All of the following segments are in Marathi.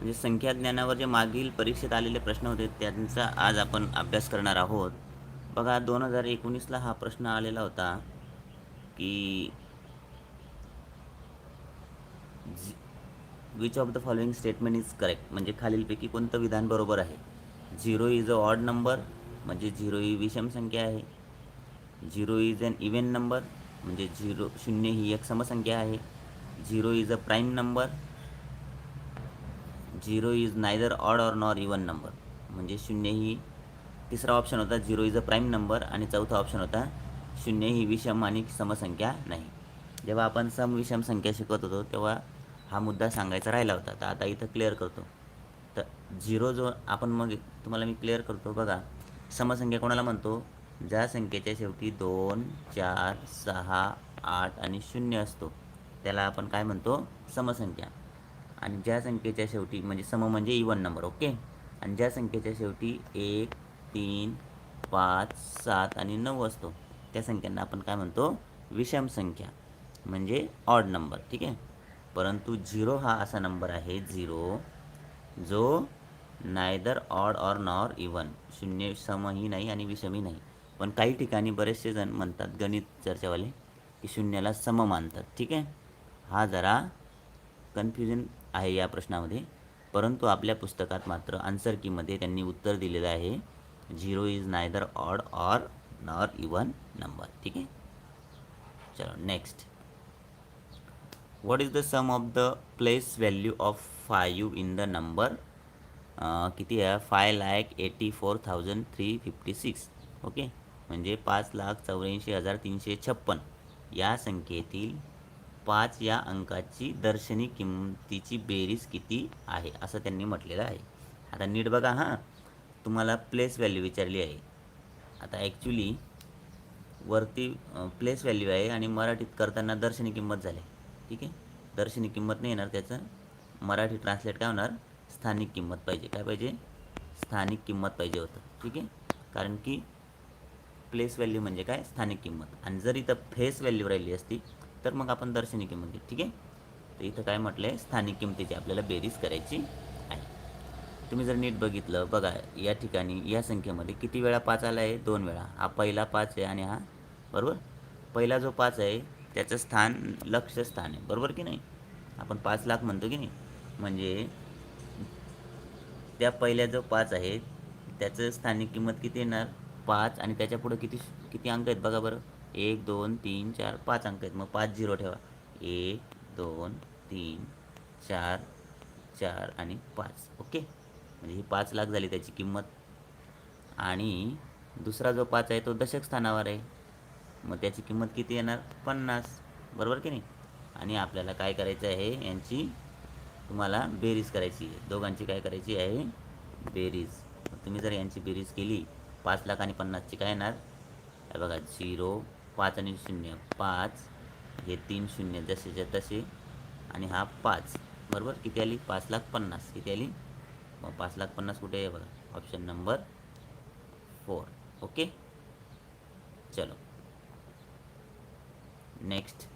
म्हणजे संख्या ज्ञानावर जे मागील परीक्षेत आलेले प्रश्न होते त्यांचा आज आपण अभ्यास करणार आहोत. बघा दोन हजार एकोणीसला हा प्रश्न आलेला होता की which of the following statement is correct म्हणजे खालीलपैकी कोणतं विधान बरोबर आहे? Zero is a odd number म्हणजे झिरो ही विषम संख्या आहे. Zero is an even number म्हणजे झिरो शून्य ही एक समसंख्या आहे. Zero is a prime number zero is neither odd or nor even number. म्हणजे शून्य ही तिसरा ऑप्शन होता zero is a prime number आणि चौथा ऑप्शन होता शून्य ही विषम आणि समसंख्या नाही. जेव्हा आपण सम विषम संख्या शिकवत होतो तेव्हा हा मुद्दा सांगायचा राहिला होता. तर आता इथं क्लिअर करतो. तर झिरो जो आपण मग तुम्हाला मी क्लिअर करतो बघा. समसंख्या कोणाला म्हणतो? ज्या संख्येच्या शेवटी दोन चार सहा आठ आणि शून्य असतो त्याला आपण काय म्हणतो? समसंख्या. आणि ज्या संख्येच्या शेवटी म्हणजे सम म्हणजे इवन नंबर ओके आणि ज्या संख्येच्या शेवटी एक तीन पाच सात आणि नऊ असतो त्या संख्यांना आपण काय म्हणतो? विषम संख्या म्हणजे ऑड नंबर ठीक आहे? परंतु झिरो हा असा नंबर आहे झिरो जो neither odd or nor even शून्य समही नाही आणि विषमही नाही. पण काही ठिकाणी बरेचसे जण म्हणतात गणित चर्चावाले की शून्याला सम मानतात ठीक आहे? हा जरा कन्फ्युजन आहे या प्रश्नामध्ये. परंतु आपल्या पुस्तकात मात्र आन्सर कीमध्ये त्यांनी उत्तर दिलेलं आहे. Zero is neither odd or nor even number ठीक आहे? चलो next what is the sum of the place value of five in the number किती आहे? Five lakh eighty four thousand three fifty six okay म्हणजे पाच लाख चौऱ्याऐंशी हजार तीनशे छप्पन. या संख्येतील पाच या अंकाची दर्शनी किंमतीची बेरीज किती आहे? असं त्यांनी म्हटलेलं आहे. आता नीट बघा हां. तुम्हाला प्लेस व्हॅल्यू विचारली आहे. आता ॲक्च्युली वरती प्लेस व्हॅल्यू आहे आणि मराठीत करताना दर्शनी किंमत झाली. ठीक आहे? दर्शनी किंमत नाही येणार त्याचं. मराठी ट्रान्सलेट काय होणार? स्थानिक किंमत पाहिजे. काय पाहिजे? स्थानिक किंमत पाहिजे होतं. ठीक आहे? कारण की प्लेस व्हॅल्यू म्हणजे काय? स्थानिक किंमत. आणि जर इथं फेस व्हॅल्यू राहिली असती तर मग आपण दर्शनी किंमत घेऊ ठीक आहे? तर इथं काय म्हटलं आहे स्थानिक किंमतीची आपल्याला बेरीज करायची आहे. तुम्ही जर नीट बघितलं बघा या ठिकाणी या संख्येमध्ये किती वेळा पाच आला आहे? दोन वेळा. हा पहिला पाच आहे आणि हा बरोबर? पहिला जो पाच आहे त्याचं स्थान लक्ष स्थान आहे. बरोबर की नाही? आपण पाच लाख म्हणतो की नाही? म्हणजे त्या पहिल्या जो पाच आहे त्याचं स्थानिक किंमत किती येणार? पाच आणि त्याच्या पुढं किती किती अंक आहेत? बघा बरं. एक दोन तीन चार पाच अंक आहेत. मग पाच झिरो ठेवा. एक दोन तीन चार चार आणि पाच. ओके? म्हणजे ही पाच लाख झाली त्याची किंमत. आणि दुसरा जो पाच आहे तो दशक स्थानावर आहे. मग त्याची किंमत किती येणार? पन्नास. बरोबर की नाही? आणि आपल्याला काय करायचं आहे? यांची तुम्हाला बेरीज करायची आहे. दोघांची काय करायची आहे? बेरीज. तुम्ही जर यांची बेरीज केली पाच लाख आणि पन्नासची काय येणार? हे बघा झिरो पाच आणि शून्य. पाच हे तीन शून्य जसेचे तसे. आणि हा पाच. बरोबर? इत्याली पाच लाख पन्नास. इत्याली पाच लाख पन्नास कुठे आहे बरं ऑप्शन नंबर फोर ओके चलो. Next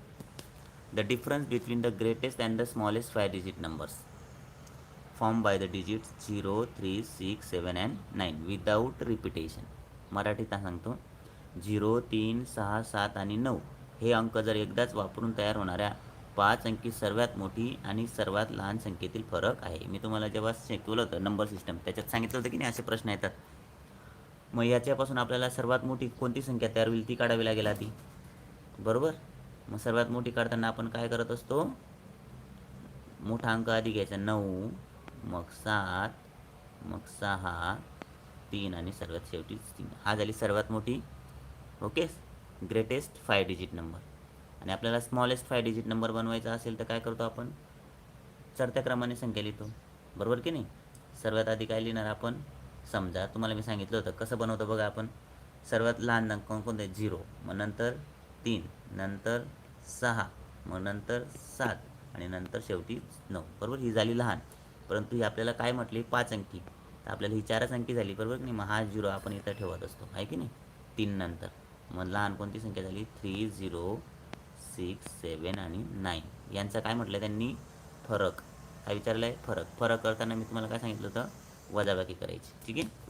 the difference between the greatest and the smallest five digit numbers form by the digit zero three six seven and nine without repetition मराठीत सांगतो. झिरो तीन सहा सात आणि नऊ हे अंक जर एकदाच वापरून तयार होणाऱ्या पाच अंकी सर्वात मोठी आणि सर्वात लहान संख्येतील फरक आहे. मी तुम्हाला जेव्हा शिकवलं होतं नंबर सिस्टम त्याच्यात सांगितलं होतं की नाही असे प्रश्न येतात. मग याच्यापासून आपल्याला सर्वात मोठी कोणती संख्या तयार होईल ती काढावी लागेल आधी. बरोबर? मग सर्वात मोठी काढताना आपण काय करत असतो? मोठा अंक आधी घ्यायचा. नऊ मग सात मग सहा तीन आणि सर्वात शेवटी तीन. हा झाली सर्वात मोठी okay? Greatest five digit number आणि आपल्याला स्मॉलेस्ट फाय डिजिट नंबर बनवायचा असेल तर काय करतो आपण? चढत्या क्रमाने संख्या लिहितो. बरोबर की नाही? सर्वात आधी काय लिहिणार आपण? समजा तुम्हाला मी सांगितलं होतं कसं बनवतो बघा आपण? सर्वात लहान अंक कोणते? झिरो मग नंतर तीन नंतर सहा मग नंतर सात आणि नंतर शेवटी नऊ. बरोबर? ही झाली लहान. परंतु ही आपल्याला काय म्हटली? पाच अंकी. तर आपल्याला ही चारच अंकी झाली. बरोबर की नाही? मग हा झिरो आपण इथं ठेवत असतो. आहे की नाही? तीन नंतर. मग लहान कोणती संख्या झाली? थ्री झिरो सिक्स सेवन आणि नाईन यांचा काय म्हटलं त्यांनी? फरक. काय विचारलं आहे फरक. फरक करताना मी तुम्हाला काय सांगितलं होतं? वजाबाकी करायची. ठीक आहे?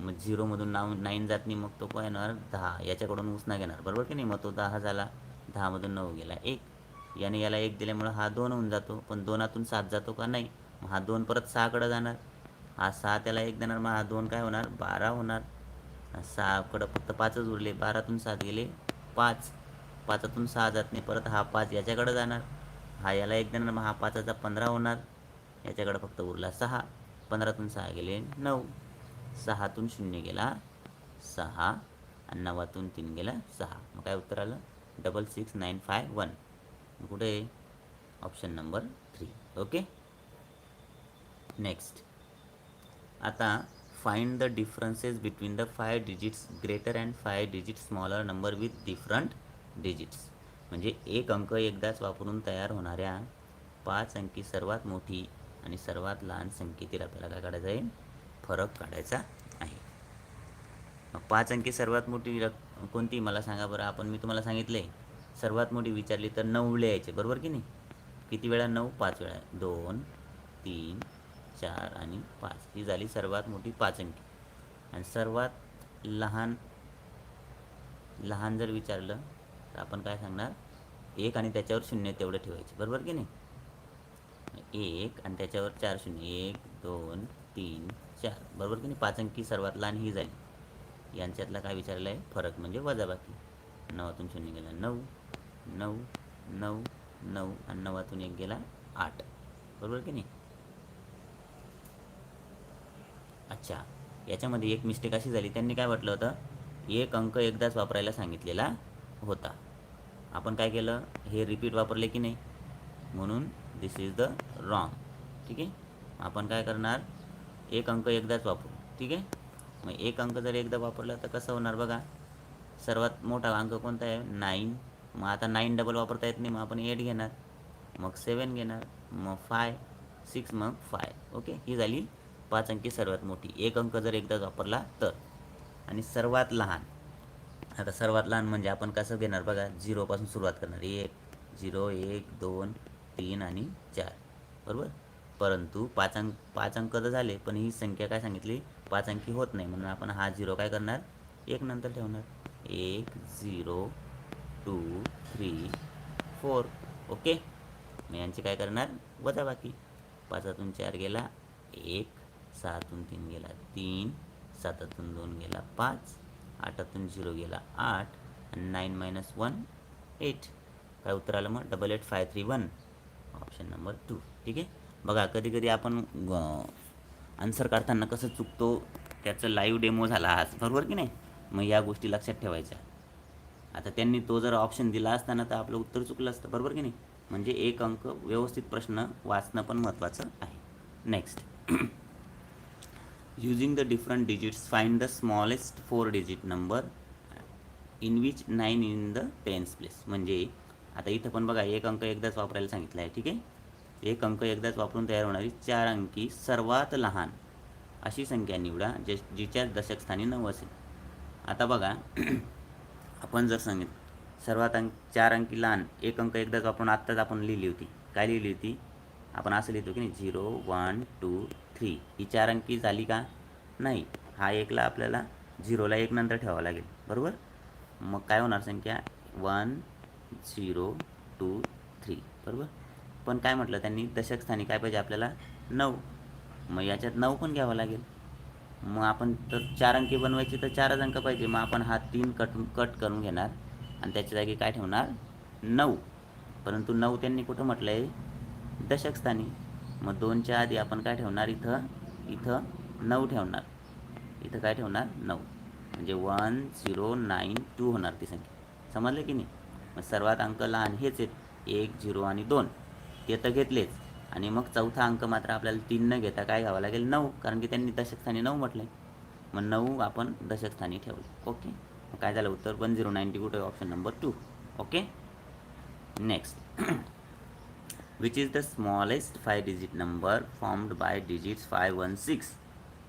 मग झिरोमधून नाव नाईन जात नाही मग तो काय येणार? दहा. याच्याकडून उसना घेणार. बरोबर की नाही? मग तो दहा झाला. दहामधून नऊ गेला. एक. याने याला एक दिल्यामुळं हा दोन होऊन जातो. पण दोनातून सात जातो का? नाही. मग हा दोन परत सहाकडं जाणार. हा सहा त्याला एक देणार. मग हा दोन काय होणार? बारा होणार. सहाकडं फक्त पाचच उरले. बारातून सात गेले. पाच. पाचातून सहा जात नाही. परत हा पाच याच्याकडं जाणार. हा याला एक देणार. मग हा पाचाचा पंधरा होणार. याच्याकडं फक्त उरला सहा. पंधरातून सहा गेले नऊ. सहातून शून्य गेला सहा. आणि नवातून तीन गेला सहा. मग काय उत्तर आलं? Double six nine five one. कुठे? Option number three. Okay? Next. आता find the differences between the five digits greater and five digit smaller number with different digits म्हणजे एक अंक एकदाच वापरून तयार होणाऱ्या पाच अंकी सर्वात मोठी आणि सर्वात लहान संख्येतील आपल्याला काय काढायचं आहे? फरक काढायचा आहे. मग पाच अंकी सर्वात मोठी रक कोणती? मला सांगा बरं. आपण मी तुम्हाला सांगितले. सर्वात मोठी विचारली तर नऊ लिहायचे बरोबर की नाही? किती वेळा? नऊ? पाच वेळा. दोन तीन चार आणि पाच. ही झाली सर्वात मोठी पाच अंकी. आणि सर्वात लहान लहान जर विचारलं तर आपण काय सांगणार? एक आणि त्याच्यावर शून्य तेवढं ठेवायचे. बरोबर की नाही? एक आणि त्याच्यावर चार शून्य. एक दोन तीन चार. बरोबर की नाही? पाच अंकी सर्वात लहान ही झाली. यांच्यातला काय विचारलं आहे फरक म्हणजे वजाबाकी. नवातून शून्य गेला नऊ नऊ नऊ नऊ आणि नवातून एक गेला आठ. बरोबर की नाही? अच्छा याच्यामध्ये एक मिस्टेक अशी झाली त्यांनी काय म्हटलं होतं? एक अंक एकदाच वापरायला सांगितलेला होता. आपण काय केलं? हे रिपीट वापरले की नाही? म्हणून दिस इज द रॉंग ठीक आहे? आपण काय करणार? एक अंक एकदाच वापरू. ठीक आहे? मग एक अंक जर एकदा वापरला तर कसं होणार बघा? सर्वात मोठा अंक कोणता आहे? नाईन मग आता नाईन डबल वापरता येत नाही मग आपण एट घेणार. मग सेवन घेणार. मग फाय सिक्स मग फाय ओके? ही झाली पाच अंकी सर्वात मोठी. एक अंक जर एकदाच वापरला तर. आणि सर्वात लहान. आता सर्वात लहान म्हणजे आपण कसं घेणार बघा? झिरोपासून सुरुवात करणार. एक झिरो एक दोन तीन आणि चार. बरोबर? परंतु पाच अंक पाच अंक तर झाले पण ही संख्या काय सांगितली? पाच अंकी होत नाही. म्हणून आपण हा झिरो काय करणार? एक नंतर ठेवणार. एक zero two three four. Okay? मग यांची काय करणार? वजाबाकी पाचातून चार गेला. एक सहातून तीन गेला तीन सातातून दोन गेला पाच आठातून झिरो गेला आठ आणि नाईन मायनस वन एट. काय उत्तर आलं मग? Double eight five three one. Option number two ठीक आहे? बघा कधी कधी आपण आन्सर काढताना कसं चुकतो त्याचं लाईव्ह डेमो झाला आज. बरोबर की नाही? मग या गोष्टी लक्षात ठेवायच्या. आता त्यांनी तो जर ऑप्शन दिला असताना तर आपलं उत्तर चुकलं असतं. बरोबर की नाही? म्हणजे एक अंक व्यवस्थित प्रश्न वाचणं पण महत्त्वाचं आहे. Next using the different digits find the smallest four digit number in which 9 in the tens place. म्हणजे आता इथं पण बघा एक अंक एकदाच वापरायला सांगितलं आहे ठीक आहे? एक अंक एकदाच वापरून तयार होणारी चार अंकी सर्वात लहान अशी संख्या निवडा जे जिच्या दशकस्थानी नऊ असेल. आता बघा आपण जर सांगित सर्वात अंक चार अंकी लहान एक अंक एकदाच वापरून आत्ताच आपण लिहिली होती. काय लिहिली होती? आपण असं लिहितो की नाही झिरो वन टू थ्री ही चार अंकी झाली का? नाही. हा एकला आपल्याला झिरोला एक नंतर ठेवावा लागेल. बरोबर? मग काय होणार संख्या? वन झिरो टू थ्री बरोबर? पण काय म्हटलं त्यांनी? दशकस्थानी काय पाहिजे आपल्याला? नऊ. मग याच्यात नऊ पण घ्यावं लागेल. मग आपण तर चार अंकी बनवायची तर चारच अंक पाहिजे. मग आपण हा तीन कट कट करून घेणार. आणि त्याच्या जागी काय ठेवणार? नऊ. परंतु नऊ त्यांनी कुठं म्हटलं आहे दशकस्थानी. मग दोनच्या आधी आपण काय ठेवणार? इथं इथं नऊ ठेवणार. इथं काय ठेवणार? नऊ. म्हणजे वन झिरो नाईन टू होणार ती संख्या. समजलं की नाही? मग सर्वात अंक लहान हेच आहेत. एक झिरो आणि दोन. ते तर घेतलेच. आणि मग चौथा अंक मात्र आपल्याला तीन न घेता काय घ्यावं लागेल? नऊ. कारण की त्यांनी दशकस्थानी नऊ म्हटलं आहे मग नऊ आपण दशकस्थानी ठेवलं. ओके? मग काय झालं? उत्तर वन झिरो नाईन्टी कुठे? Option number two. Okay? Next. Which is the smallest five digit number formed by digits 516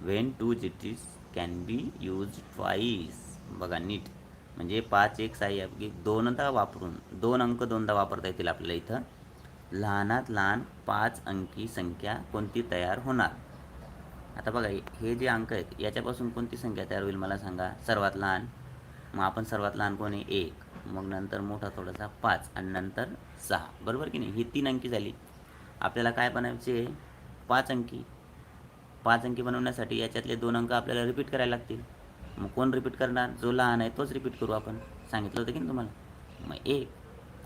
when two digits can be used twice. बघा नीट. म्हणजे पाच एक साई की दोनदा वापरून दोन अंक दोनदा वापरता येतील आपल्याला इथं. लहानात लहान पाच अंकी संख्या कोणती तयार होणार? आता बघा हे जे अंक आहेत याच्यापासून कोणती संख्या तयार होईल मला सांगा. सर्वात लहान मग आपण सर्वात लहान कोण आहे? एक. मग नंतर मोठा थोडासा पाच आणि नंतर सहा. बरोबर की नाही? ही तीन अंकी झाली. आपल्याला काय बनवायचे पाच अंकी. पाच अंकी बनवण्यासाठी याच्यातले दोन अंक आपल्याला रिपीट करायला लागतील. मग कोण रिपीट करणार? जो लहान आहे तोच रिपीट करू आपण. सांगितलं होतं की नाही तुम्हाला? मग एक.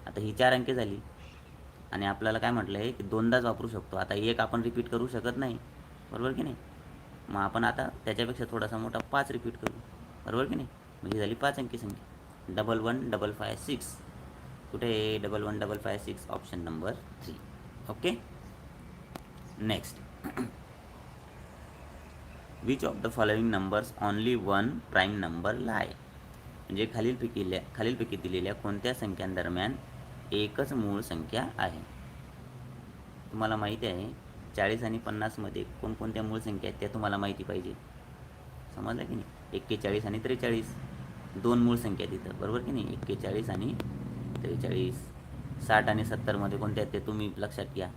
आता ही चार अंकी झाली. आणि आपल्याला काय म्हटलं आहे की दोनदाच वापरू शकतो. आता एक आपण रिपीट करू शकत नाही. बरोबर की नाही? मग आपण आता त्याच्यापेक्षा थोडासा मोठा पाच रिपीट करू. बरोबर की नाही? म्हणजे झाली पाच अंकी संख्या. Double one double five six. कुठे double one double five six? Option number three. Okay? Next. Which of the following numbers only one prime number lie म्हणजे खालीलपैकी खालीलपैकी दिलेल्या कोणत्या संख्यांदरम्यान एकच मूळ संख्या आहे? तुम्हाला माहिती आहे चाळीस आणि पन्नासमध्ये कोणकोणत्या मूळ संख्या आहेत त्या तुम्हाला माहिती पाहिजे. समजलं की नाही? एक्केचाळीस आणि त्रेचाळीस. दोन मूळ संख्या आहेत तिथं बरोबर की नाही? एक्केचाळीस आणि त्रेचाळीस. साठ आणि सत्तरमध्ये कोणते आहेत ते तुम्ही लक्षात घ्या.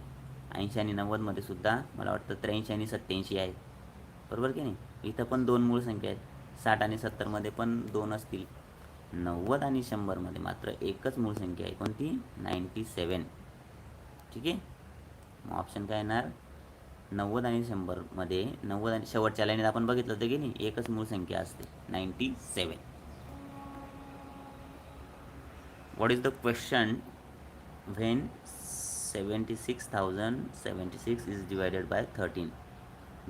ऐंशी आणि नव्वदमध्ये सुद्धा मला वाटतं त्र्याऐंशी आणि सत्त्याऐंशी आहेत. बरोबर की नाही? इथं पण दोन मूळ संख्या आहेत. साठ आणि सत्तरमध्ये पण दोन असतील. नव्वद आणि शंभरमध्ये मात्र एकच मूळ संख्या आहे. कोणती? नाईंटी सेवन ठीक आहे? मग ऑप्शन काय येणार? नव्वद आणि शंभरमध्ये नव्वद आणि शेवटच्या लाईनीत आपण बघितलं होतं की नाही? एकच मूळ संख्या असते. Ninety seven what is the question when seventy six thousand by six is divided by thirteen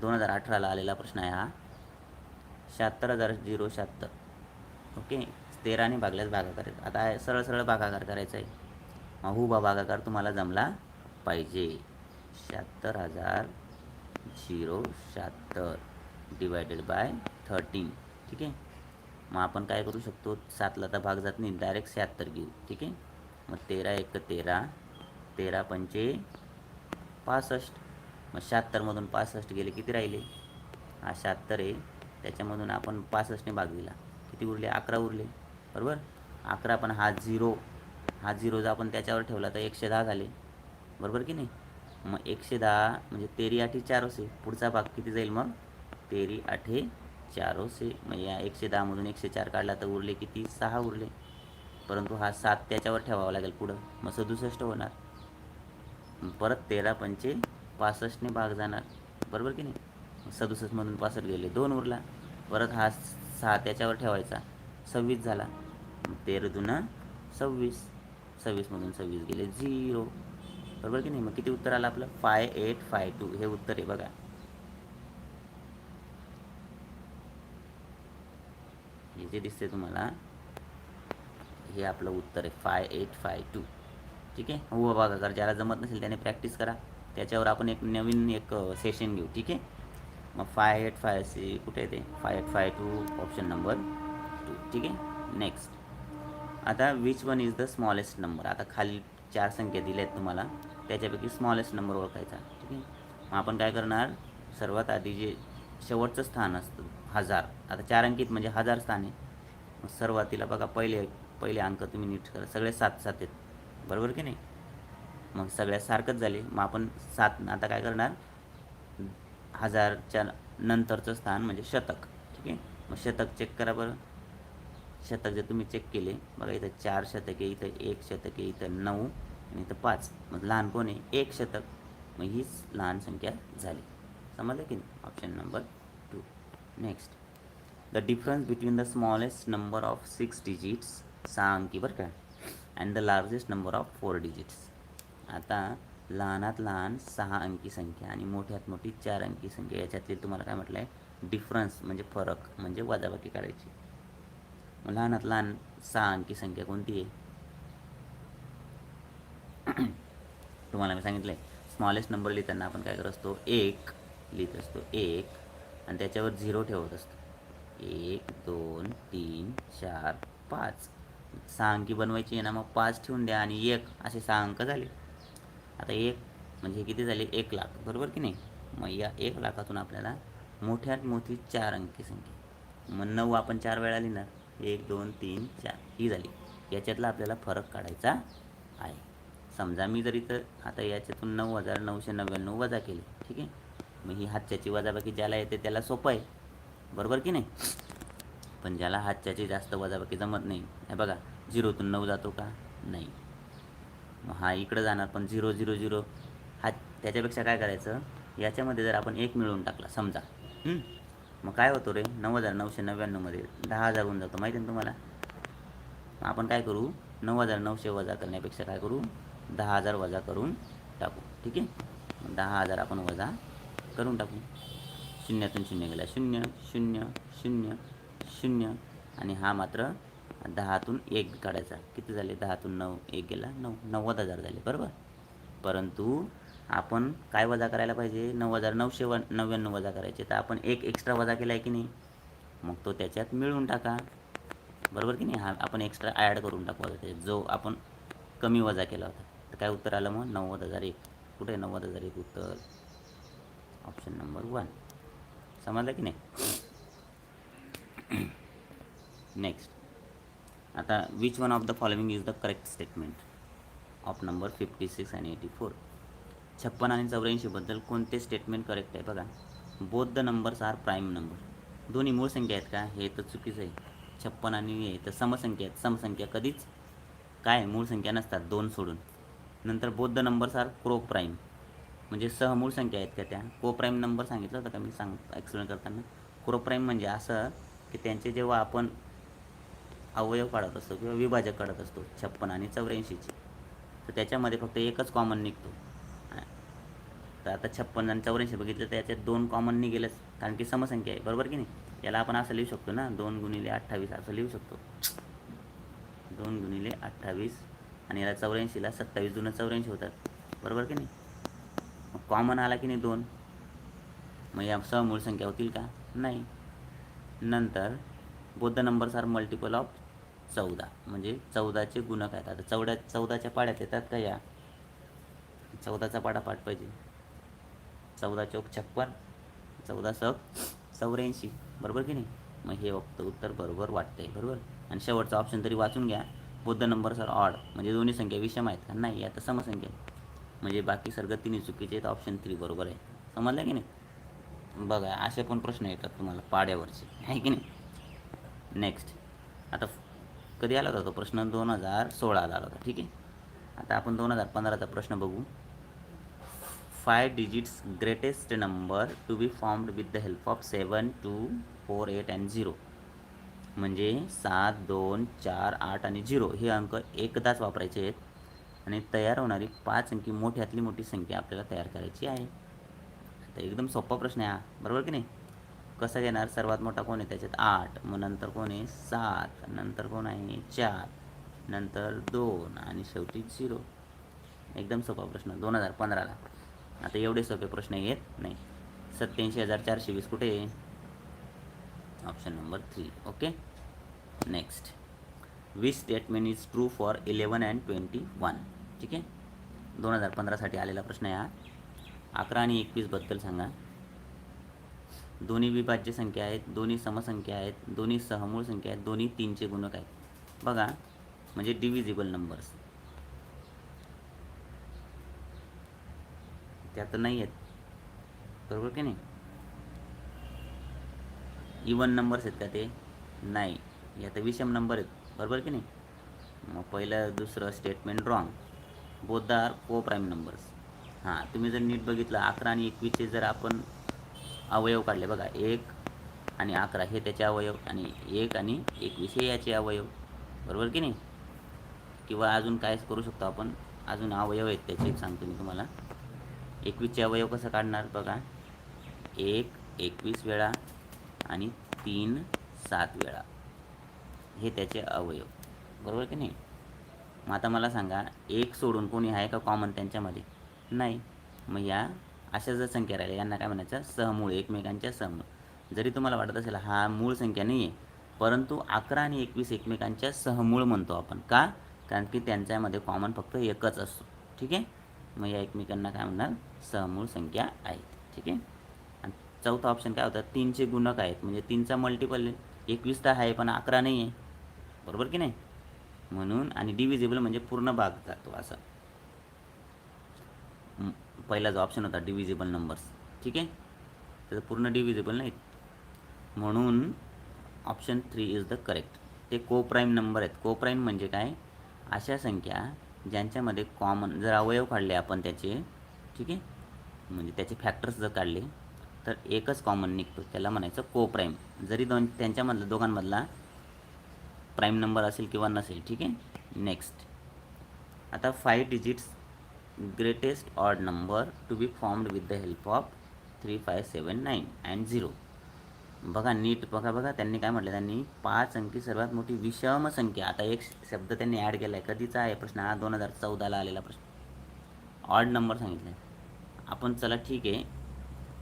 दोन हजार अठराला आलेला प्रश्न आहे हा. शहात्तर हजार झिरो शहात्तर. ओके तेराने भागल्यास भागाकार. आता सरळ सरळ भागाकार करायचा आहे. मग भागाकार तुम्हाला जमला पाहिजे. शहात्तर हजार झिरो शहात्तर डिवायडेड बाय थर्टीन ठीक आहे? मग आपण काय करू शकतो? सातला तर भाग जात नाही. डायरेक्ट शहात्तर घेऊ. ठीक आहे? मग तेरा एक तेरा. तेरा पंचे पासष्ट. मग शहात्तरमधून पासष्ट गेले किती राहिले? हा शहात्तर आहे. त्याच्यामधून आपण पासष्टने भाग दिला. किती उरले? अकरा उरले. बरोबर? अकरा पण हा झिरो. हा झिरो जर आपण त्याच्यावर ठेवला तर एकशे दहा झाले. बरोबर की नाही? मग एकशे दहा म्हणजे तेरी आठी चार असे. पुढचा भाग किती जाईल मग? तेरी आठे चार असे मग या एकशे दहामधून एकशे चार काढला तर उरले किती सहा उरले. परंतु हा सात त्याच्यावर ठेवावा लागेल पुढं. मग सदुसष्ट होणार. परत तेरा पंचे पासष्टने भाग जाणार. बरोबर की नाही? सदुसष्टमधून पासष्ट गेले दोन उरला. परत हा सहा त्याच्यावर ठेवायचा. सव्वीस झाला. तेरा दुना सव्वीस. सव्वीसमधून सव्वीस गेले झिरो. बरोबर की नाही? मग किती उत्तर आलं आपलं? Five eight five two. हे उत्तर आहे बघा. जे दिसते तुम्हाला हे आपलं उत्तर आहे फाय एट फाय टू ठीक आहे? हो भागाकार ज्याला जमत नसेल त्याने प्रॅक्टिस करा. त्याच्यावर आपण एक नवीन एक सेशन घेऊ ठीक आहे? मग फाय एट फाय सी कुठे येते five eight five two option number two ठीक आहे? नेक्स्ट आता which one is the smallest number आता खाली चार संख्या दिल्या आहेत तुम्हाला. त्याच्यापैकी स्मॉलेस्ट नंबर ओळखायचा. ठीक आहे? मग आपण काय करणार? सर्वात आधी जे शेवटचं स्थान असतं. हजार. आता चार अंकित म्हणजे हजार स्थान आहे. मग सुरुवातीला बघा पहिले पहिले अंक तुम्ही नीट करा. सगळे सात सात आहेत. बरोबर की नाही? मग सगळ्या सारखंच झाले. मग आपण सात आता काय करणार? हजारच्या नंतरचं स्थान म्हणजे शतक. ठीक आहे? मग शतक चेक करा बरं. शतक जर तुम्ही चेक केले बघा इथं चार शतके इथं एक शतके इथं नऊ आणि इथं पाच. मग लहान कोण आहे? एक शतक. मग हीच लहान संख्या झाली. समजलं की नाही? Option number next the difference between the smallest number of six digits सहा अंकी बरं का and the largest number of four digits आता लहानात लहान सहा अंकी संख्या आणि मोठ्यात मोठी चार अंकी संख्या याच्यातली तुम्हाला काय म्हटलं आहे डिफरन्स म्हणजे फरक म्हणजे वजाबाकी करायची. लहानात लहान सहा अंकी संख्या कोणती आहे? तुम्हाला मी सांगितलं आहे स्मॉलेस्ट नंबर लिहिताना आपण काय करत असतो? एक लिहित असतो. एक आणि त्याच्यावर झिरो ठेवत असतो. एक दोन तीन चार पाच. सहा अंकी बनवायची आहे ना मग पाच ठेवून द्या आणि एक असे सहा अंक झाले. आता एक म्हणजे किती झाले? एक लाख. बरोबर की नाही? मग या एक लाखातून आपल्याला मोठ्यात मोठी चार अंकी संख्या. मग नऊ आपण चार वेळा लिहिणार. एक दोन तीन चार. ही झाली. याच्यातला आपल्याला फरक काढायचा आहे. समजा मी जर इथं आता याच्यातून नऊ हजार नऊशे नव्याण्णव वजा केले. ठीक आहे? मग ही हातच्याची वजाबाकी ज्याला येते त्याला सोपं आहे. बरोबर की नाही? पण ज्याला हातच्याची जास्त वजाबाकी जमत नाही हे बघा झिरोतून नऊ जातो का? नाही. मग हा इकडं जाणार पण झिरो झिरो झिरो. हात त्याच्यापेक्षा काय करायचं? याच्यामध्ये जर आपण एक मिळवून टाकला समजा मग काय होतो रे? नऊ हजार नऊशे नव्याण्णवमध्ये दहा हजार होऊन जातो माहिती आहे ना तुम्हाला? मग आपण काय करू? नऊ हजार नऊशे वजा करण्यापेक्षा काय करू? दहा हजार वजा करून टाकू ठीक आहे? दहा हजार आपण वजा करून टाकू. शून्यातून शून्य गेला शून्य शून्य शून्य शून्य. आणि हा मात्र दहातून एक काढायचा. किती झाले? दहातून नऊ एक गेला नऊ. नव्वद हजार झाले. बरोबर? परंतु आपण काय वजा करायला पाहिजे? नऊ हजार नऊशे व नव्याण्णव वजा करायचे. तर आपण एक एक्स्ट्रा वजा केला आहे की नाही? मग तो त्याच्यात मिळवून टाका. बरोबर की नाही? हा आपण एक्स्ट्रा ॲड करून टाकू आता त्याच्यात. जो आपण कमी वजा केला होता. तर काय उत्तर आलं मग? नव्वद हजार एक. कुठे आहे नव्वद हजार एक उत्तर? Option number one. समजलं की नाही? नेक्स्ट आता which one of the following is the correct statement of number fifty six आणि एटी फोर छप्पन आणि चौऱ्याऐंशीबद्दल कोणते स्टेटमेंट करेक्ट आहे बघा. Both the numbers are prime number दोन्ही मूळ संख्या आहेत का? हे तर चुकीचं आहे. छप्पन आणि हे तर समसंख्या आहेत. समसंख्या कधीच काय? मूळ संख्या नसतात. दोन सोडून. नंतर both the numbers are co prime म्हणजे सहमूळ संख्या आहेत का त्या? को प्राईम नंबर सांगितलं होतं का? मी सांग एक्सप्लेन करताना. क्रोप्राईम म्हणजे असं की त्यांचे जेव्हा आपण अवयव काढत असतो किंवा विभाजक काढत असतो छप्पन आणि चौऱ्याऐंशीचे तर त्याच्यामध्ये फक्त एकच कॉमन निघतो. तर आता छप्पन आणि चौऱ्याऐंशी बघितलं तर याच्यात दोन कॉमन निघेलच कारण की समसंख्या आहे. बरोबर की नाही? याला आपण असं लिहू शकतो ना दोन गुणिले अठ्ठावीस असं लिहू शकतो. दोन गुणिले अठ्ठावीस आणि याला चौऱ्याऐंशीला सत्तावीस जुनं चौऱ्याऐंशी होतात. बरोबर की नाही? कॉमन आला की नाही दोन? मग या समूळ संख्या होतील का? नाही. नंतर both numbers are multiple of चौदा. म्हणजे चौदाचे गुणक आहेत. आता चौदा चौदाच्या पाड्यात येतात का या? चौदाचा पाडा पाठ पाहिजे. चौदा चौक छप्पन चौदा सक चौऱ्याऐंशी. बरोबर की नाही? मग हे फक्त उत्तर बरोबर वाटतंय. बरोबर? आणि शेवटचा ऑप्शन तरी वाचून घ्या. बुद्ध नंबर सर ऑड म्हणजे दोन्ही संख्या विषम आहेत का? नाही. आता समसंख्या. म्हणजे बाकी सर्ग तिन्ही चुकीचे आहेत ऑप्शन थ्री बरोबर आहे. समजलं की नाही? बघा असे पण प्रश्न येतात तुम्हाला पाड्यावरचे. आहे की नाही? नेक्स्ट आता कधी आला होता तो प्रश्न? दोन हजार सोळाला आला होता. ठीक आहे? आता आपण दोन हजार पंधराचा प्रश्न बघू. Five digits greatest number to be formed with the help of seven two four eight and zero म्हणजे सात दोन चार आठ आणि झिरो हे अंक एकदाच वापरायचे आहेत. आणि तयार होणारी पाच अंकी मोठ्यातली मोठी संख्या आपल्याला तयार करायची आहे. आता एकदम सोपा प्रश्न आहे हा. बरोबर की नाही? कसा घेणार? सर्वात मोठा कोण आहे? त्याच्यात आठ. मग नंतर कोण आहे? सात. नंतर कोण आहे? चार. नंतर दोन. आणि शेवटी झिरो. एकदम सोपा प्रश्न. दोन हजार पंधराला. आता एवढे सोपे प्रश्न येत नाही. सत्याऐंशी हजार चारशे वीस कुठे? आहे option number three. Okay? Next. Which statement is true for eleven and twenty one ठीक आहे? दोन हजार पंधरासाठी आलेला प्रश्न आहे हा अकरा आणि एकवीसबद्दल सांगा. दोन्ही विभाज्य संख्या आहेत दोन्ही समसंख्या आहेत दोन्ही सहमूळ संख्या आहेत दोन्ही तीनचे गुणक आहेत. बघा म्हणजे डिव्हिजिबल नंबर्स त्यात नाही आहेत. बरोबर की नाही? इवन नंबर्स आहेत का ते? नाही. यात विषम नंबर आहेत. बरोबर की नाही? मग पहिलं दुसरं statement wrong both are co prime numbers हां तुम्ही जर नीट बघितलं अकरा आणि एकवीसचे जर आपण अवयव काढले बघा एक आणि अकरा हे त्याचे अवयव आणि एक आणि एकवीस हे याचे अवयव. बरोबर की नाही? किंवा अजून काय करू शकतो आपण. अजून अवयव आहेत त्याचे सांगतो मी तुम्हाला. एकवीसचे अवयव कसं काढणार बघा? एक एकवीस वेळा आणि तीन सात वेळा. हे त्याचे अवयव. बरोबर की नाही? मग आता मला सांगा एक सोडून कोणी आहे का कॉमन त्यांच्यामध्ये? नाही. मग या अशा जर संख्या राहिल्या यांना काय म्हणायचं? सहमूळ एकमेकांच्या सहमूळ जरी तुम्हाला वाटत असेल हा मूळ संख्या नाही आहे परंतु अकरा आणि एकवीस एकमेकांच्या सहमूळ म्हणतो आपण. का? कारण की त्यांच्यामध्ये कॉमन फक्त एकच असतो. ठीक आहे? मग या एकमेकांना काय म्हणणार? सहमूळ संख्या आहेत. ठीक आहे? आणि चौथा ऑप्शन काय होतं? तीनचे गुणक आहेत. म्हणजे तीनचा मल्टिपल एकवीस तर आहे पण अकरा नाही आहे बरोबर की नाही? म्हणून आणि डिव्हिजिबल म्हणजे पूर्ण भाग जातो असं. पहिला जो ऑप्शन होता डिव्हिजिबल नंबर्स ठीक आहे? तर पूर्ण डिव्हिजिबल नाहीत म्हणून option three is the correct ते को प्राईम नंबर आहेत. को प्राईम म्हणजे काय? अशा संख्या ज्यांच्यामध्ये कॉमन जर अवयव काढले आपण त्याचे ठीक आहे? म्हणजे त्याचे फॅक्टर्स जर काढले तर एकच कॉमन निघतो. त्याला म्हणायचं को प्राईम जरी दोन त्यांच्यामधला दोघांमधला प्राईम नंबर असेल किंवा नसेल ठीक आहे? नेक्स्ट आता five digits greatest odd number to be formed with the help of three five seven nine and zero बघा नीट बघा बघा त्यांनी काय म्हटलं? त्यांनी पाच अंकी सर्वात मोठी विषम संख्या. आता एक शब्द त्यांनी ॲड केला आहे कधीचा आहे प्रश्न? हा दोन हजार चौदाला आलेला प्रश्न. ऑड नंबर सांगितला. आहे आपण चला ठीक आहे.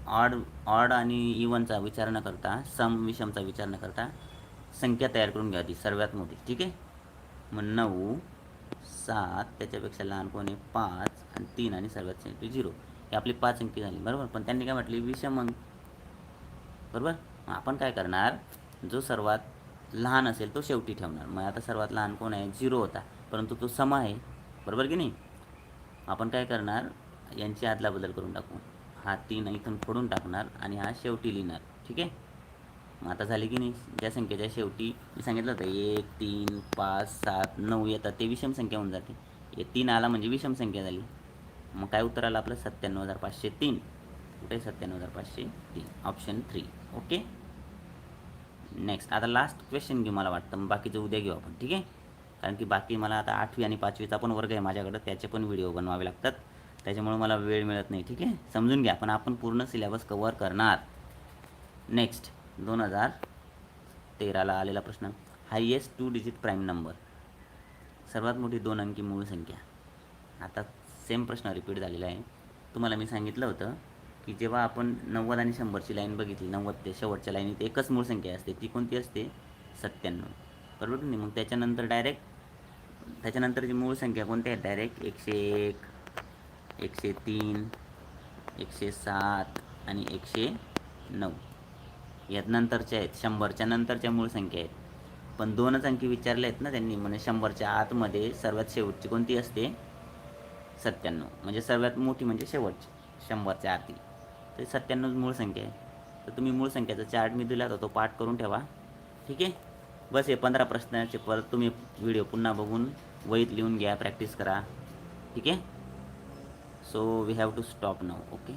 ऑड ऑड आणि इवनचा विचार न करता सम विषमचा विचार न करता संख्या तयार करून घ्या ती सर्वात मोठी. ठीक आहे? मग नऊ सात त्याच्यापेक्षा लहान कोण आहे? पाच आणि तीन आणि सर्वात शेवटी झिरो. ही आपली पाच अंकी झाली बरोबर? पण त्यांनी काय म्हटली? विषम अंक बरोबर? मग आपण काय करणार? जो सर्वात लहान असेल तो शेवटी ठेवणार. मग आता सर्वात लहान कोण आहे? झिरो होता. परंतु तो सम आहे. बरोबर की नाही? आपण काय करणार? यांची आदला बदल करून टाकू. हा तीन इथून फोडून टाकणार आणि हा शेवटी लिहिणार. ठीक आहे? आता झाली की नाही? ज्या संख्येच्या शेवटी मी सांगितलं होतं एक तीन पाच सात नऊ येतात ते विषम संख्या होऊन जाते. हे तीन आला म्हणजे विषम संख्या झाली. मग काय उत्तर आलं आपलं? सत्त्याण्णव हजार पाचशे तीन. कुठे सत्त्याण्णव हजार पाचशे तीन? ऑप्शन थ्री ओके नेक्स्ट आता लास्ट क्वेश्चन घेऊ मला वाटतं. मग बाकीचं उद्या घेऊ आपण. ठीक आहे? कारण की बाकी मला आता आठवी आणि पाचवीचा पण वर्ग आहे माझ्याकडं. त्याचे पण व्हिडिओ बनवावे लागतात. त्याच्यामुळे मला वेळ मिळत नाही. ठीक आहे? समजून घ्या. पण आपण पूर्ण सिलेबस कवर करणार. नेक्स्ट दोन हजार तेराला आलेला प्रश्न highest two digit prime number सर्वात मोठी दोन अंकी मूळ संख्या. आता सेम प्रश्न रिपीट झालेला आहे. तुम्हाला मी सांगितलं होतं की जेव्हा आपण नव्वद आणि शंभरची लाईन बघितली नव्वद ते शेवटच्या लाईनीत एकच मूळ संख्या असते ती कोणती असते? सत्त्याण्णव. बरोबर की नाही? मग त्याच्यानंतर डायरेक्ट त्याच्यानंतरची मूळ संख्या कोणत्या आहेत डायरेक्ट एकशे एक एकशे तीन एकशे सात आणि एकशे नऊ. यात नंतरच्या आहेत शंभरच्या नंतरच्या मूळ संख्या आहेत. पण दोनच अंकी विचारले आहेत ना त्यांनी म्हणजे शंभरच्या आतमध्ये सर्वात शेवटची कोणती असते? सत्त्याण्णव. म्हणजे सर्वात मोठी म्हणजे शेवटची शंभरच्या आती तर सत्त्याण्णव मूळ संख्या आहे. तर तुम्ही मूळ संख्याचा चार्ट मी दिला होता तो पाठ करून ठेवा. ठीक आहे? बस हे पंधरा प्रश्नाचे परत तुम्ही व्हिडिओ पुन्हा बघून वहीत लिहून घ्या प्रॅक्टिस करा. ठीक आहे? So we have to stop now okay